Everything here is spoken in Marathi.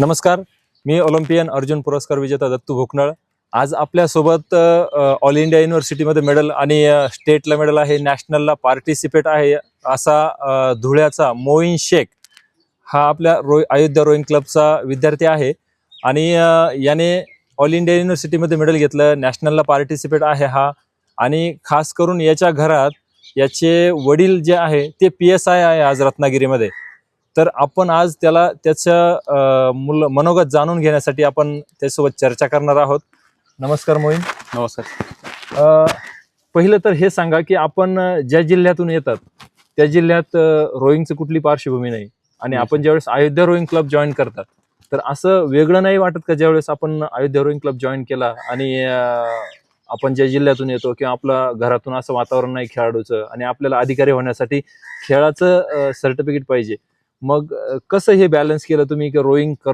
नमस्कार मी ऑलिम्पियन अर्जुन पुरस्कार विजेता दत्तू भोकनळ. आज आपल्यासोबत ऑल इंडिया युनिव्हर्सिटीमध्ये मेडल आणि स्टेटला मेडल आहे नॅशनलला पार्टिसिपेट आहे असा धुळ्याचा मोईन शेख हा आपल्या रो अयोध्या रोईंग क्लबचा विद्यार्थी आहे. आणि याने ऑल इंडिया युनिव्हर्सिटीमध्ये मेडल घेतलं नॅशनलला पार्टिसिपेट आहे हा. आणि खास करून याच्या घरात याचे वडील जे आहे ते पी एस आय आहे आज रत्नागिरीमध्ये. तर आपण आज त्याला त्याचं मुल मनोगत जाणून घेण्यासाठी आपण त्याच्यासोबत चर्चा करणार आहोत. नमस्कार मोहीन नमस्कार. अ, पहिलं तर हे सांगा की आपण ज्या जिल्ह्यातून येतात त्या जिल्ह्यात रोईंगची कुठली पार्श्वभूमी नाही. आणि. आपण ज्यावेळेस अयोध्या रोईंग क्लब जॉईन करतात तर असं वेगळं नाही वाटत का ज्यावेळेस आपण अयोध्या रोईंग क्लब जॉईन केला आणि आपण ज्या जिल्ह्यातून येतो किंवा आपल्या घरातून असं वातावरण नाही खेळाडूचं आणि आपल्याला अधिकारी होण्यासाठी खेळाचं सर्टिफिकेट पाहिजे. मग कसं हे बॅलन्स केलं तुम्ही? की रोईंग करू